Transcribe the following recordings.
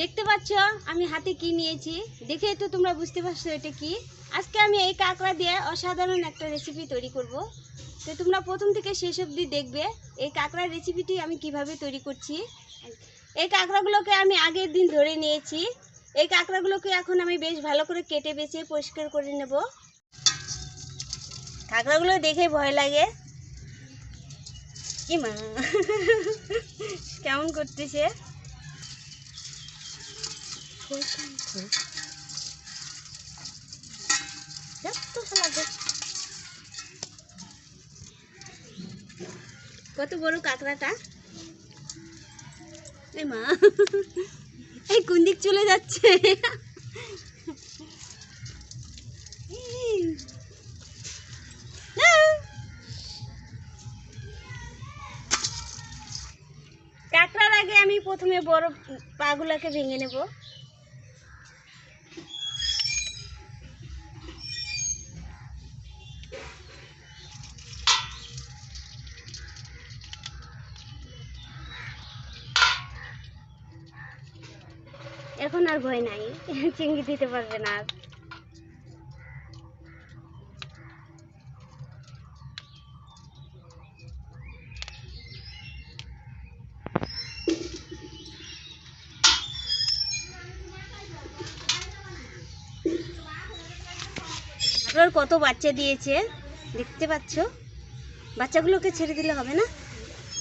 দেখতে পাচ্ছ? আমি হাতে কি নিয়েছি? দেখে তো তোমরা বুঝতে পারছ এটা কি। আজকে আমি এই কাঁকড়া দিয়ে অসাধারণ একটা রেসিপি তৈরি করব। তো তোমরা প্রথম থেকে শেষ অবধি দেখবে এই কাঁকড়ার রেসিপিটি আমি কীভাবে তৈরি করছি। এই কাঁকড়াগুলোকে আমি আগের দিন ধরে নিয়েছি। এই কাঁকড়াগুলোকে এখন আমি বেশ ভালো করে কেটে বেছে পরিষ্কার করে নেব। কাঁকড়াগুলো দেখে ভয় লাগে। কি মা কেমন করতেছে? কত বড় কাঁকড়াটা? এই মা। এই কোন দিক চলে যাচ্ছে? কাঁকড়ার আগে আমি প্রথমে বড় পাগুলাকে ভেঙে নেব। এখন আর ভয় নাই। চিংড়ি দিতে পারবে না আর। আপনার কত বাচ্চা দিয়েছে? দেখতে পাচ্ছ? বাচ্চাগুলোকে ছেড়ে দিলে হবে না?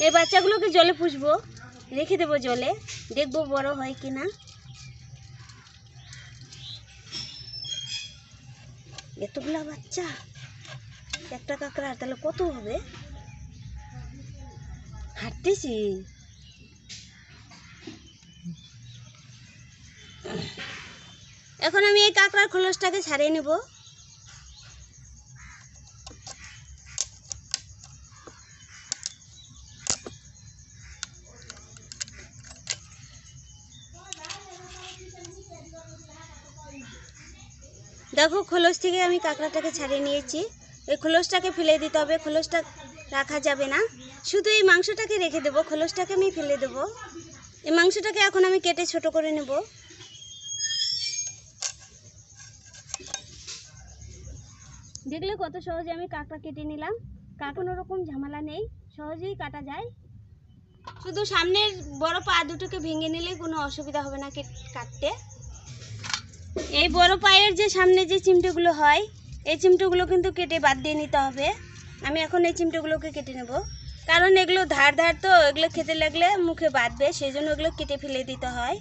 এই বাচ্চাগুলোকে জলে পুষবো। রেখে দেবো জলে। দেখব বড় হয় কি না এতগুলা বাচ্চা? একটা কাঁকড়া তাহলে কত হবে? হাঁটতেছি। এখন আমি এই কাঁকড়ার খোলসটাকে ছাড়িয়ে নেব। দেখো, খোলস থেকে আমি কাঁকড়াটাকে ছাড়িয়ে নিয়েছি। এই খোলসটাকে ফেলে দিতে হবে, খোলসটা রাখা যাবে না। শুধু এই মাংসটাকে রেখে দেবো, খোলসটাকে আমি ফেলে দেবো। এই মাংসটাকে এখন আমি কেটে ছোট করে নেব। দেখলে কত সহজে আমি কাঁকড়া কেটে নিলাম। কার কোনো রকম ঝামেলা নেই, সহজেই কাটা যায়। শুধু সামনের বড় পা দুটোকে ভেঙে নিলে কোনো অসুবিধা হবে না কেট- কাটতে। এই বড় পায়ের যে সামনে যে চিমটেগুলো হয়, এই চিমটেগুলো কিন্তু কেটে বাদ দিয়ে নিতে হবে। আমি এখন এই চিমটেগুলোকে কেটে নেব। কারণ এগুলো ধার ধার তো, এগুলো খেতে লাগলে মুখে বাঁধবে, সেই জন্য এগুলো কেটে ফেলে দিতে হয়।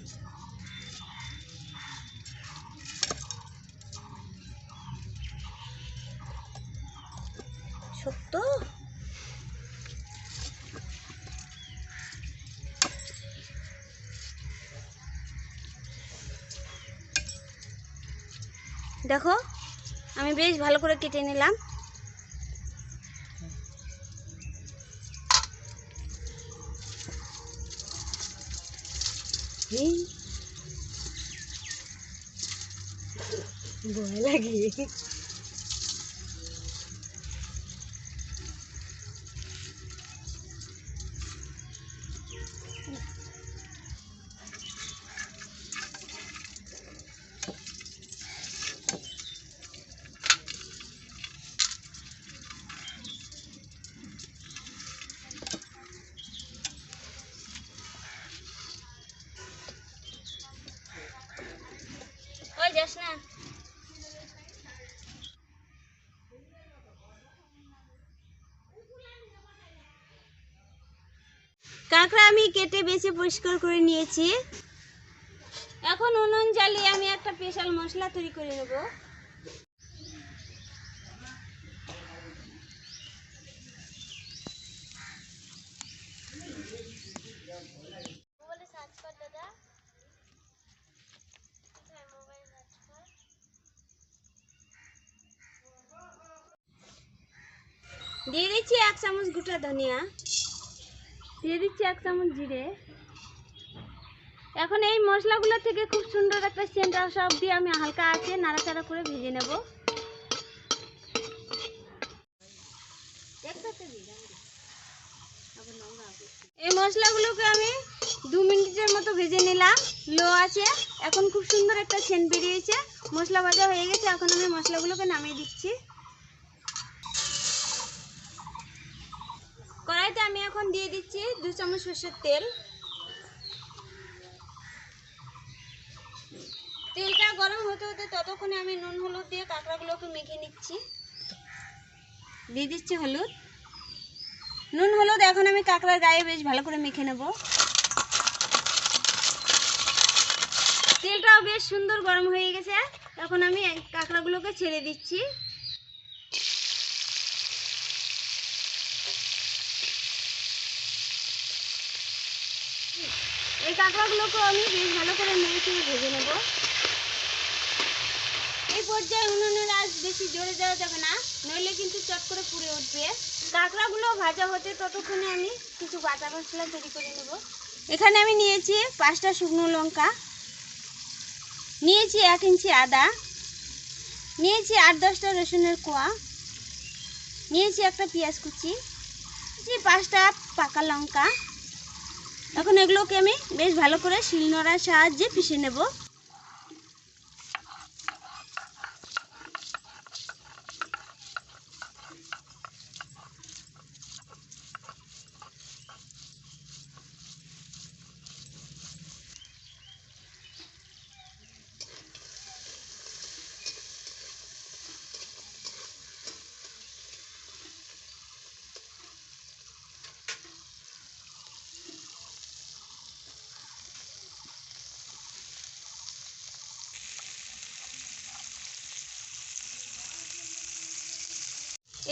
দেখো আমি বেশ ভালো করে কেটে নিলাম। ভয় লাগে। যাস না কাঁকড়া আমি কেটে বেছে পরিষ্কার করে নিয়েছি। এখন উনুন জ্বালিয়ে আমি একটা স্পেশাল মশলা তৈরি করে নেব। দিয়ে দিচ্ছি এক চামচ গোটা ধনিয়া। দিয়ে দিচ্ছি এক চামচ জিরে। এখন এই মশলাগুলো থেকে খুব সুন্দর একটা সেন্ট আসা অবধি আমি হালকা আছে নাড়াচাড়া করে ভেজে নেব। এই মশলাগুলোকে আমি দু মিনিটের মতো ভেজে নিলাম, লো আছে এখন খুব সুন্দর একটা সেন্ট বেরিয়েছে। মশলা ভাজা হয়ে গেছে, এখন আমি মশলাগুলোকে নামিয়ে দিচ্ছি কড়াইতে আমি এখন দিয়ে দিচ্ছি দু চামচ সর্ষের তেল। তেলটা গরম হতে হতে ততক্ষণে আমি নুন, হলুদ দিয়ে কাঁকড়াগুলোকে মেখে নিচ্ছি। দিয়ে দিচ্ছি হলুদ। নুন, হলুদ এখন আমি কাঁকড়ার গায়ে বেশ ভালো করে মেখে নেব। তেলটাও বেশ সুন্দর গরম হয়ে গেছে। এখন আমি কাঁকড়াগুলোকে ছেড়ে দিচ্ছি। এই কাঁকড়াগুলোকে আমি বেশ ভালো করে নেড়ে চেড়ে ভেজে নেব। এই পর্যায়ে উনুনের আজ বেশি জোরে দেওয়া যাবে না, নইলে কিন্তু চট করে পুড়ে উঠবে। কাঁকড়াগুলো ভাজা হতে ততক্ষণে আমি কিছু বাটা মশলা তৈরি করে নেব। এখানে আমি নিয়েছি পাঁচটা শুকনো লঙ্কা, নিয়েছি এক ইঞ্চি আদা, নিয়েছি আট দশটা রসুনের কোয়া, নিয়েছি একটা পেঁয়াজ কুচি, নিয়েছি পাঁচটা পাকা লঙ্কা এখন এগুলোকে আমি বেশ ভালো করে শিলনোড়ার সাহায্যে পিষে নেব।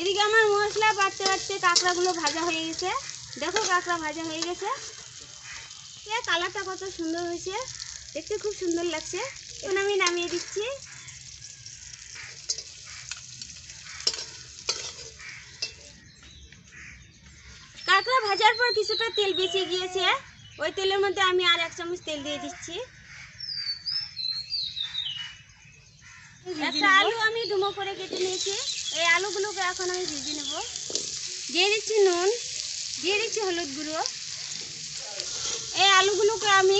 এদিকে আমার মশলা বাড়তে বাড়তে কাঁকড়াগুলো ভাজা হয়ে গেছে। দেখো কাঁকড়া ভাজা হয়ে গেছে। এ কালারটা কত সুন্দর হয়েছে। দেখতে খুব সুন্দর লাগছে। এখন আমি নামিয়ে দিচ্ছি। কাঁকড়া ভাজার পর কিছুটা তেল বেঁচে গিয়েছে। ওই তেলের মধ্যে আমি আর এক চামচ তেল দিয়ে দিচ্ছি। একটা আলু আমি ডুমো করে কেটে নিয়েছি। এই আলুগুলোকে এখন আমি ভেজে নেব। দিয়ে দিচ্ছি নুন, দিয়ে দিচ্ছি হলুদ গুঁড়ো। এই আলুগুলোকে আমি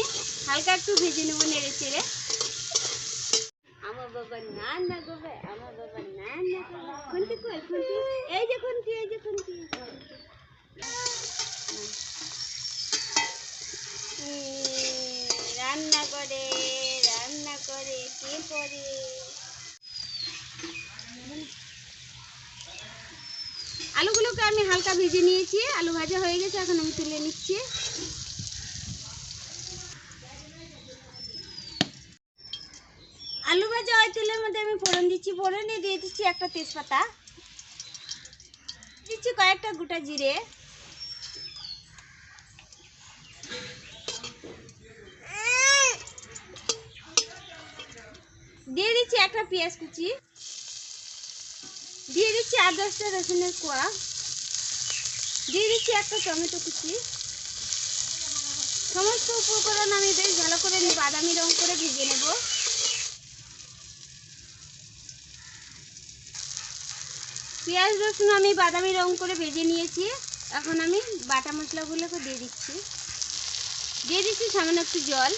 হালকা একটু ভেজে নেব নেড়ে চেড়ে। আমার বাবা না না করবে আমার বাবা না না করবে কই, খুন্তি? এই যে খুন্তি, এই যে খুন্তি। রান্না করে রান্না করে, কে করে? আলুগুলোকে আমি হালকা ভেজে নিয়েছি, আলু ভাজা হয়ে গেছে, এখন আমি তুলে নিচ্ছি। আলু ভাজা ওই তেলের মধ্যে আমি ফোড়ন দিচ্ছি, ফোড়নে দিয়ে দিচ্ছি একটা তেজপাতা। দিচ্ছি কয়েকটা গোটা জিরে। দিয়ে দিচ্ছি একটা পেঁয়াজ কুচি। দিয়ে দিচ্ছি আট দশটা রসুনের কোয়া। দিয়ে দিচ্ছি একটা টমেটো কুচি। সমস্ত উপকরণ আমি বেশ ভালো করে বাদামি রং করে ভেজে নেব। পেঁয়াজ, রসুন আমি বাদামি রং করে ভেজে নিয়েছি। এখন আমি বাটা মশলাগুলোকে দিয়ে দিচ্ছি। দিয়ে দিচ্ছি সামান্য একটু জল।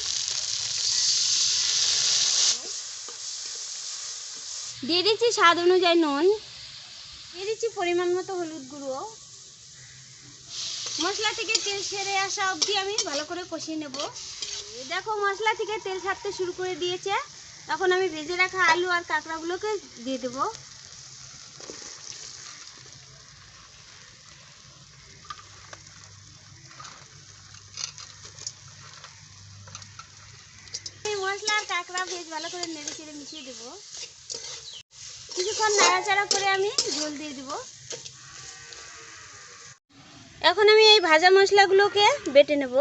দিয়ে দিচ্ছি স্বাদ অনুযায়ী নুন। দিয়ে দিচ্ছি পরিমাণ মতো হলুদ গুঁড়ো। মশলা থেকে তেল ছেড়ে আসা অবধি আমি ভালো করে কষিয়ে নেব। দেখো, মশলা থেকে তেল ছাড়তে শুরু করে দিয়েছে। তখন আমি ভেজে রাখা আলু আর কাঁকড়াগুলোকে দিয়ে দেবো। মশলা আর কাঁকড়া বেশ ভালো করে নেড়ে চেড়ে মিশিয়ে দেবো। কিছুক্ষণ নাড়াচাড়া করে আমি ঝোল দিয়ে দিব। এখন আমি এই ভাজা মশলাগুলোকে বেটে নেব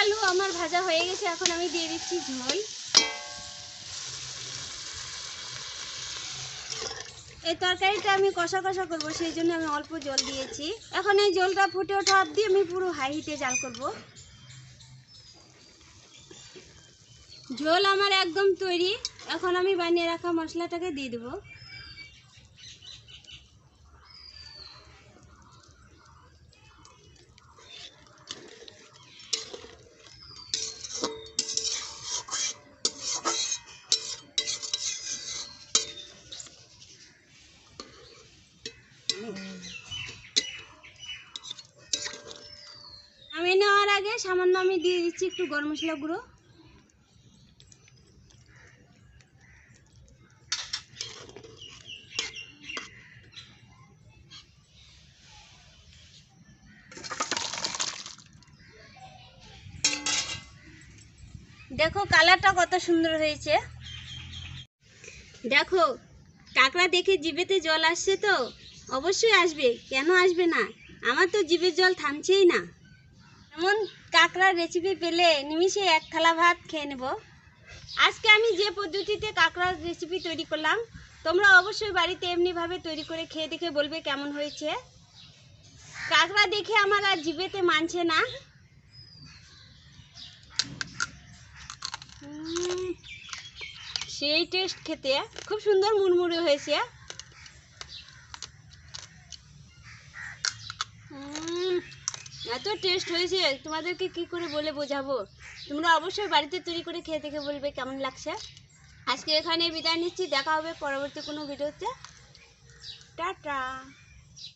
আলু আমার ভাজা হয়ে গেছে, এখন আমি দিয়ে দিচ্ছি ঝোল। এই তরকারিটা আমি কষা কষা করব, সেই জন্য আমি অল্প জল দিয়েছি। এখন এই জলটা ফুটে ওঠা অবধি আমি পুরো হাই হিটে জাল করব। ঝোল আমার একদম তৈরি, এখন আমি বানিয়ে রাখা মশলাটাকে দিয়ে দেবো আমি নেওয়ার আগে সামান্য আমি দিয়ে দিচ্ছি একটু গরম মশলা গুঁড়ো। দেখো কালারটা কত সুন্দর হয়েছে। দেখো, কাঁকড়া দেখে জিভেতে জল আসছে তো? অবশ্যই আসবে, কেন আসবে না? আমার তো জিভের জল থামছেই না। এমন কাঁকড়ার রেসিপি পেলে নিমিষে এক থালা ভাত খেয়ে নেব। আজকে আমি যে পদ্ধতিতে কাঁকড়ার রেসিপি তৈরি করলাম, তোমরা অবশ্যই বাড়িতে এমনিভাবে তৈরি করে খেয়ে দেখে বলবে কেমন হয়েছে। কাঁকড়া দেখে আমার আর জিভেতে মানছে না। সেই টেস্ট খেতে খুব সুন্দর মুড়মুড়ে হয়েছে। এত টেস্ট হয়েছে, তোমাদেরকে কি করে বলে বোঝাবো? তোমরা অবশ্যই বাড়িতে তৈরি করে খেয়ে দেখে বলবে কেমন লাগছে। আজকে এখানে বিদায় নিচ্ছি, দেখা হবে পরবর্তী কোনো ভিডিওতে। টাটা!